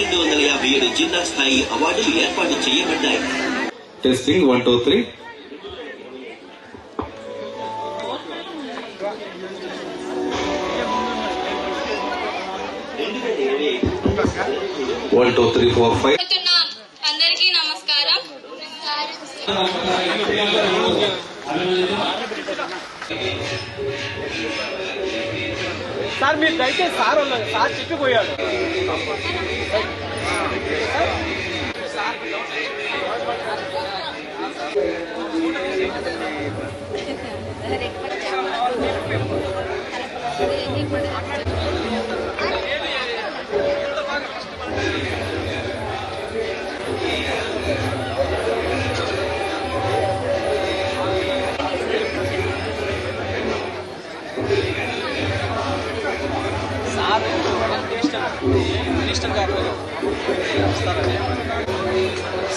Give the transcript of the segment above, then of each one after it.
రెండు వందల యాభై ఏడు జిల్లా స్థాయి అవార్డులు ఏర్పాటు చేయబడ్డాయి testing one two three one two three four five చెప్తున్నాం అందరికీ నమస్కారం సార్ మీరు దయచేసి సార్ ఉన్నది సార్ చిక్కిపోయాడు. సార్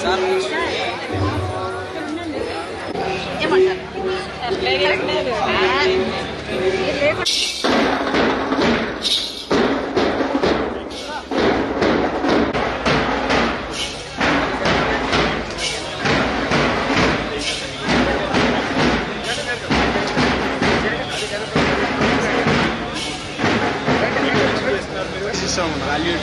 సార్ ఏమంటారు? గారు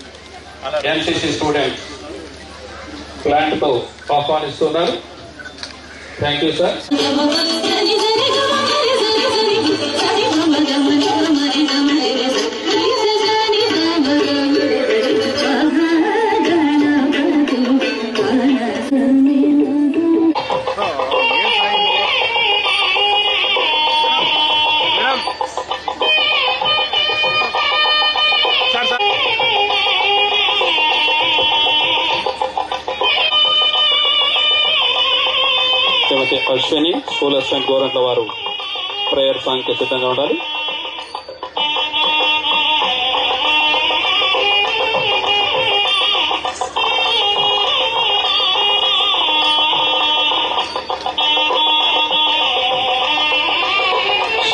ఎన్సిసి స్టూడెంట్ ప్లాంట్తో ఆహ్వానిస్తున్నారు. Thank you sir Ashwini school assistant Gorantla వారు ప్రేయర్ సాంగ్కి సిద్ధంగా ఉండాలి.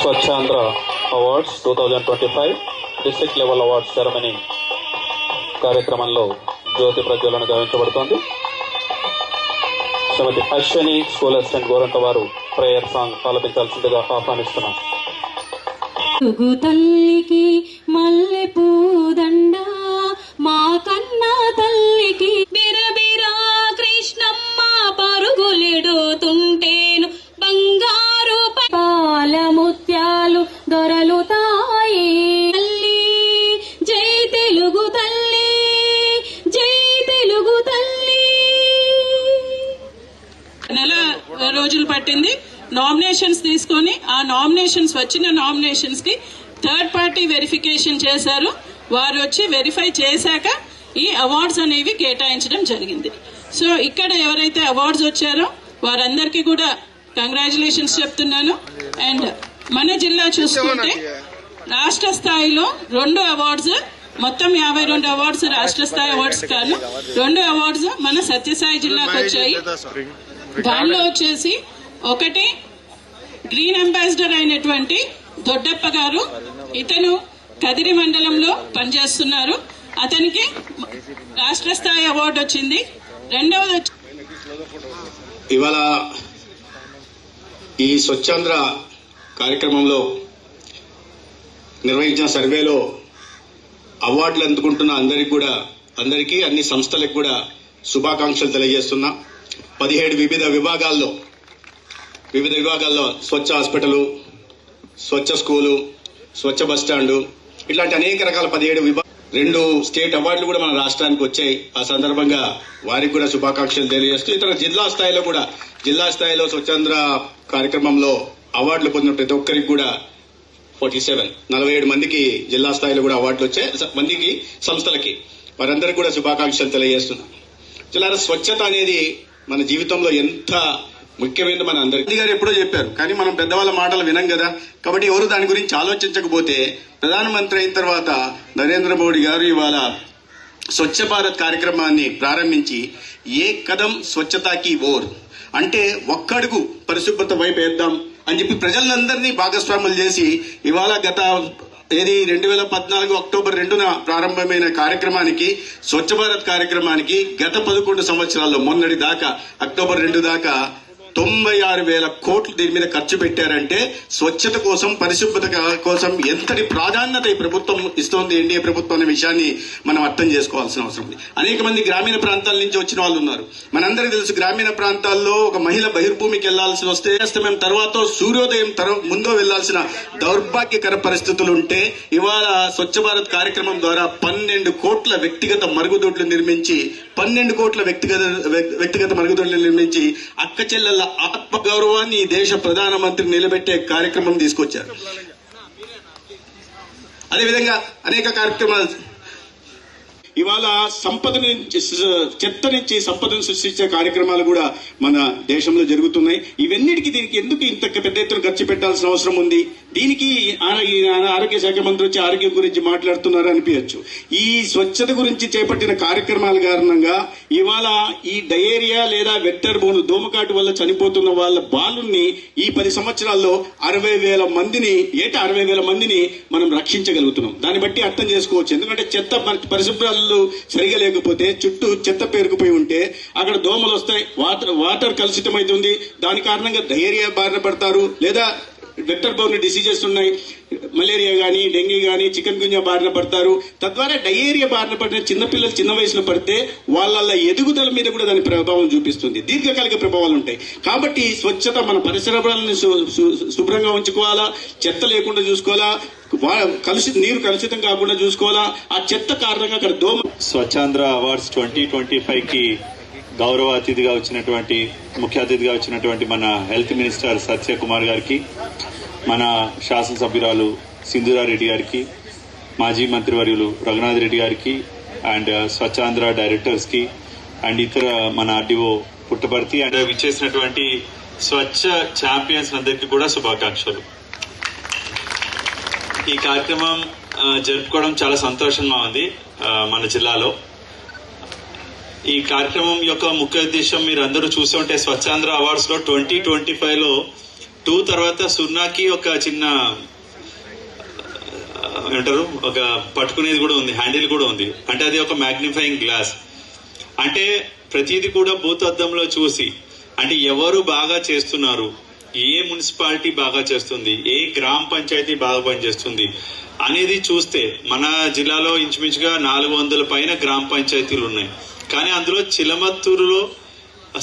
Swachhandhra awards two thousand twenty five district level awards ceremony కార్యక్రమంలో జ్యోతి ప్రజ్వలన గావించబడుతోంది. శ్రీమతి అశ్విని స్కూల్ అసిస్టెంట్ గోరంట వారు ప్రేయర్ సాంగ్ ఆలపించాల్సిందిగా ఆహ్వానిస్తున్నాం. తల్లికి మల్లె పూదండ రోజులు పట్టింది. నామినేషన్స్ తీసుకొని ఆ నామినేషన్స్ వచ్చిన నామినేషన్స్కి థర్డ్ పార్టీ వెరిఫికేషన్ చేశారు. వారు వచ్చి వెరిఫై చేశాక ఈ అవార్డ్స్ అనేవి కేటాయించడం జరిగింది. సో ఇక్కడ ఎవరైతే అవార్డ్స్ వచ్చారో వారందరికీ కూడా కంగ్రాచులేషన్స్ చెప్తున్నాను. అండ్ మన జిల్లా చూసుకుంటే రాష్ట్ర స్థాయిలో రెండు అవార్డ్స్ మొత్తం యాభై రెండు అవార్డ్స్ రాష్ట్ర స్థాయి అవార్డ్స్ కాను రెండు అవార్డ్స్ మన సత్యసాయి జిల్లాకు వచ్చాయి. దానిలో వచ్చేసి ఒకటి గ్రీన్ అంబాసిడర్ అయినటువంటి దొడ్డప్ప గారు ఇతను కదిరి మండలంలో పనిచేస్తున్నారు. అతనికి రాష్ట్ర స్థాయి అవార్డు వచ్చింది. రెండవది వచ్చి ఇవాళ ఈ స్వచ్ఛాంధ్ర కార్యక్రమంలో నిర్వహించిన సర్వేలో అవార్డులు అందుకుంటున్న అందరికి కూడా అందరికీ అన్ని సంస్థలకు కూడా శుభాకాంక్షలు తెలియజేస్తున్నా. పదిహేడు వివిధ విభాగాల్లో వివిధ విభాగాల్లో Swachh hospital Swachh school Swachh bus stand ఇట్లాంటి అనేక రకాల పదిహేడు విభాగ రెండు స్టేట్ అవార్డులు కూడా మన రాష్ట్రానికి వచ్చాయి. ఆ సందర్భంగా వారికి కూడా శుభాకాంక్షలు తెలియజేస్తూ ఇతర జిల్లా స్థాయిలో కూడా జిల్లా స్థాయిలో స్వచ్ఛంద్ర కార్యక్రమంలో అవార్డులు పొందిన ప్రతి ఒక్కరికి కూడా ఫార్టీ సెవెన్ నలభై ఏడు మందికి జిల్లా స్థాయిలో కూడా అవార్డులు వచ్చాయి. మందికి సంస్థలకి వారందరికీ కూడా శుభాకాంక్షలు తెలియజేస్తున్నాం. జిల్లా స్వచ్ఛత అనేది మన జీవితంలో ఎంత ముఖ్యమైన మన అందరికీ. గారు ఎప్పుడో చెప్పారు కానీ మనం పెద్దవాళ్ళ మాటలు వినం కదా. కాబట్టి ఎవరు దాని గురించి ఆలోచించకపోతే ప్రధానమంత్రి అయిన తర్వాత నరేంద్ర మోడీ గారు ఇవాళ స్వచ్ఛ భారత్ కార్యక్రమాన్ని ప్రారంభించి ఏ కదం స్వచ్ఛతాకి ఓర్? అంటే ఒక్కడుగు పరిశుభ్రత వైపు వేద్దాం అని చెప్పి ప్రజలందరినీ భాగస్వాములు చేసి ఇవాళ గత ఏది రెండు వేల పద్నాలుగు అక్టోబర్ రెండున ప్రారంభమైన కార్యక్రమానికి స్వచ్ఛ భారత్ కార్యక్రమానికి గత పదకొండు సంవత్సరాల్లో మొన్నటి దాకా అక్టోబర్ రెండు దాకా తొంభై ఆరు వేల కోట్లు దీని మీద ఖర్చు పెట్టారంటే స్వచ్ఛత కోసం పరిశుభ్రత కోసం ఎంతటి ప్రాధాన్యత ఈ ప్రభుత్వం ఇస్తోంది ఎన్డీఏ ప్రభుత్వం అనే విషయాన్ని మనం అర్థం చేసుకోవాల్సిన అవసరం ఉంది. అనేక మంది గ్రామీణ ప్రాంతాల నుంచి వచ్చిన వాళ్ళు ఉన్నారు. మనందరికీ తెలుసు గ్రామీణ ప్రాంతాల్లో ఒక మహిళ బహిర్భూమికి వెళ్ళాల్సి వస్తే అస్తమయం తర్వాత సూర్యోదయం తర్వా ముందో వెళ్ళాల్సిన దౌర్భాగ్యకర పరిస్థితులు ఉంటే ఇవాళ స్వచ్ఛ భారత్ కార్యక్రమం ద్వారా పన్నెండు కోట్ల వ్యక్తిగత మరుగుదొడ్లు నిర్మించి పన్నెండు కోట్ల వ్యక్తిగత వ్యక్తిగత మరుగుదొడ్లు నిర్మించి అక్క చెల్లెల ఆత్మగౌరవాన్ని ఈ దేశ ప్రధానమంత్రి నిలబెట్టే కార్యక్రమం తీసుకొచ్చారు. అదేవిధంగా అనేక కార్యక్రమాలు ఇవాళ సంపద నుంచి చెత్త నుంచి సంపదను సృష్టించే కార్యక్రమాలు కూడా మన దేశంలో జరుగుతున్నాయి. ఇవన్నిటికీ దీనికి ఎందుకు ఇంత పెద్ద ఎత్తున ఖర్చు పెట్టాల్సిన అవసరం ఉంది? దీనికి ఈ ఆరోగ్య శాఖ మంత్రి వచ్చి ఆరోగ్యం గురించి మాట్లాడుతున్నారు అనిపించచ్చు. ఈ స్వచ్ఛత గురించి చేపట్టిన కార్యక్రమాల కారణంగా ఇవాళ ఈ డయేరియా లేదా వెక్టర్ బోను దోమకాటు వల్ల చనిపోతున్న వాళ్ళ బాలుని ఈ పది సంవత్సరాల్లో అరవై వేల మందిని ఏటా అరవై వేల మందిని మనం రక్షించగలుగుతున్నాం. దాన్ని బట్టి అర్థం చేసుకోవచ్చు. ఎందుకంటే చెత్త పరి- పరిశుభ్రాలు సరిగా లేకపోతే చుట్టూ చెత్త పేరుకుపోయి ఉంటే అక్కడ దోమలు వస్తాయి వాటర్ వాటర్ కలుషితమైతుంది. దాని కారణంగా డయేరియా బారిన పడతారు. లేదా వెక్టర్ బోర్న్ డిసీజెస్ ఉన్నాయి మలేరియా కానీ డెంగ్యూ కానీ చికెన్ గుంజా బారిన పడతారు. తద్వారా డయేరియా బారిన పడిన చిన్నపిల్లలు చిన్న వయసులో పడితే వాళ్ళ ఎదుగుదల మీద కూడా దాని ప్రభావం చూపిస్తుంది. దీర్ఘకాలిక ప్రభావాలు ఉంటాయి. కాబట్టి స్వచ్ఛత మన పరిసరాలను శుభ్రంగా ఉంచుకోవాలా చెత్త లేకుండా చూసుకోవాలా వా- కలుషిత నీరు కలుషితం కాకుండా చూసుకోవాలా ఆ చెత్త కారణంగా అక్కడ దోమ స్వచ్ఛాంధ్ర అవార్డ్స్ ట్వంటీ ట్వంటీ ఫైవ్కి గౌరవ అతిథిగా వచ్చినటువంటి ముఖ్య అతిథిగా వచ్చినటువంటి మన హెల్త్ మినిస్టర్ సత్య కుమార్ గారికి మన శాసనసభ్యురాలు సింధురారెడ్డి గారికి మాజీ మంత్రివర్యులు రఘునాథ్ రెడ్డి గారికి అండ్ స్వచ్ఛాంధ్ర డైరెక్టర్స్కి అండ్ ఇతర మన ఆర్డీఓ పుట్టపర్తి అండ్ విచ్చేసినటువంటి స్వచ్ఛ ఛాంపియన్స్ అందరికీ కూడా శుభాకాంక్షలు. ఈ కార్యక్రమం జరుపుకోవడం చాలా సంతోషంగా ఉంది మన జిల్లాలో. ఈ కార్యక్రమం యొక్క ముఖ్య ఉద్దేశం మీరు అందరూ చూసి ఉంటే స్వచ్ఛాంధ్ర అవార్డ్స్లో ట్వంటీ ట్వంటీ ఫైవ్లో టూ తర్వాత సున్నాకి ఒక చిన్న ఏమంటారు ఒక పట్టుకునేది కూడా ఉంది హ్యాండిల్ కూడా ఉంది. అంటే అది ఒక మ్యాగ్నిఫైయింగ్ గ్లాస్. అంటే ప్రతిదీ కూడా భూతద్దంలో చూసి అంటే ఎవరు బాగా చేస్తున్నారు ఏ మున్సిపాలిటీ బాగా చేస్తుంది ఏ గ్రామ పంచాయతీ బాగా పనిచేస్తుంది అనేది చూస్తే మన జిల్లాలో ఇంచుమించుగా నాలుగు వందల పైన గ్రామ పంచాయతీలు ఉన్నాయి. కానీ అందులో చిలమత్తూరులో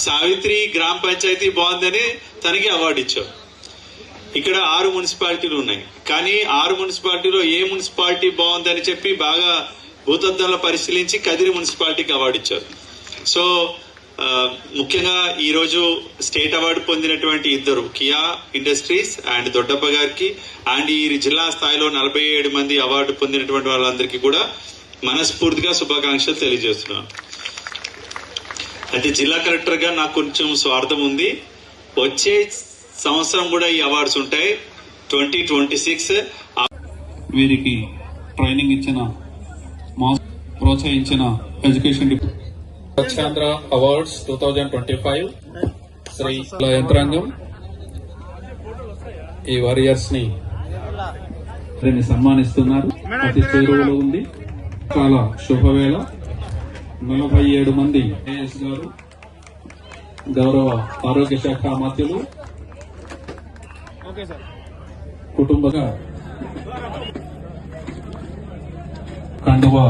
సావిత్రి గ్రామ పంచాయతీ బాగుందని తనకి అవార్డు ఇచ్చాం ఇక్కడ ఆరు మున్సిపాలిటీలు ఉన్నాయి. కానీ ఆరు మున్సిపాలిటీలో ఏ మున్సిపాలిటీ బాగుందని చెప్పి బాగా భూతద్దంలో పరిశీలించి కదిరి మున్సిపాలిటీకి అవార్డు ఇచ్చారు. సో ముఖ్యంగా ఈరోజు స్టేట్ అవార్డు పొందినటువంటి ఇద్దరు కియా ఇండస్ట్రీస్ అండ్ దొడ్డప్ప గారికి అండ్ ఈ జిల్లా స్థాయిలో నలభై ఏడు మంది అవార్డు పొందినటువంటి వాళ్ళందరికీ కూడా మనస్ఫూర్తిగా శుభాకాంక్షలు తెలియజేస్తున్నాను. అయితే జిల్లా కలెక్టర్గా నాకు కొంచెం స్వార్థం ఉంది. వచ్చే సంవత్సరం కూడా ఈ అవార్డ్స్ ఉంటాయి. Twenty twenty six. వీరికి ట్రైనింగ్ ఇచ్చిన మా ప్రోత్సహించిన education Swachhandhra awards two thousand twenty five. Shri యంత్రాంగం. ఈ వారియర్స్ని సన్మానిస్తున్నారు. అతి చేరువలో ఉంది. చాలా శుభవేళ. నలభై ఏడు మంది ఏఎస్ గారు గౌరవ ఆరోగ్య శాఖ మంత్రులు కుటుంబగా కండువా